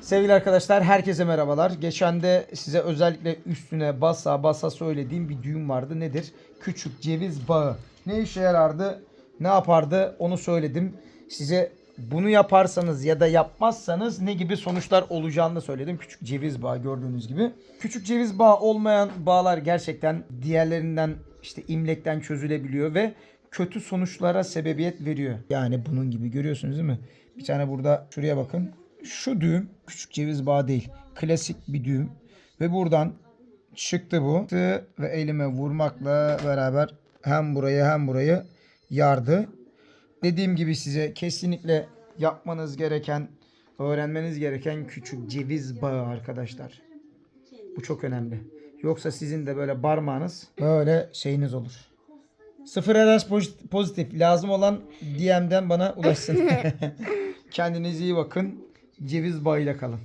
Sevgili arkadaşlar herkese merhabalar. Geçen de size özellikle üstüne basa basa söylediğim bir düğüm vardı. Nedir? Küçük ceviz bağı. Ne işe yarardı? Ne yapardı? Onu söyledim. Size bunu yaparsanız ya da yapmazsanız ne gibi sonuçlar olacağını söyledim. Küçük ceviz bağı gördüğünüz gibi. Küçük ceviz bağı olmayan bağlar gerçekten diğerlerinden işte imlekten çözülebiliyor ve kötü sonuçlara sebebiyet veriyor. Yani bunun gibi görüyorsunuz değil mi? Bir tane burada şuraya bakın. Şu düğüm küçük ceviz bağı değil. Klasik bir düğüm. Ve buradan çıktı bu. Ve elime vurmakla beraber hem burayı hem burayı yardı. Dediğim gibi size kesinlikle yapmanız gereken, öğrenmeniz gereken küçük ceviz bağı arkadaşlar. Bu çok önemli. Yoksa sizin de böyle parmağınız böyle şeyiniz olur. Sıfır pozitif- pozitif lazım olan DM'den bana ulaşsın. Kendinize iyi bakın. Ceviz bağıyla kalın.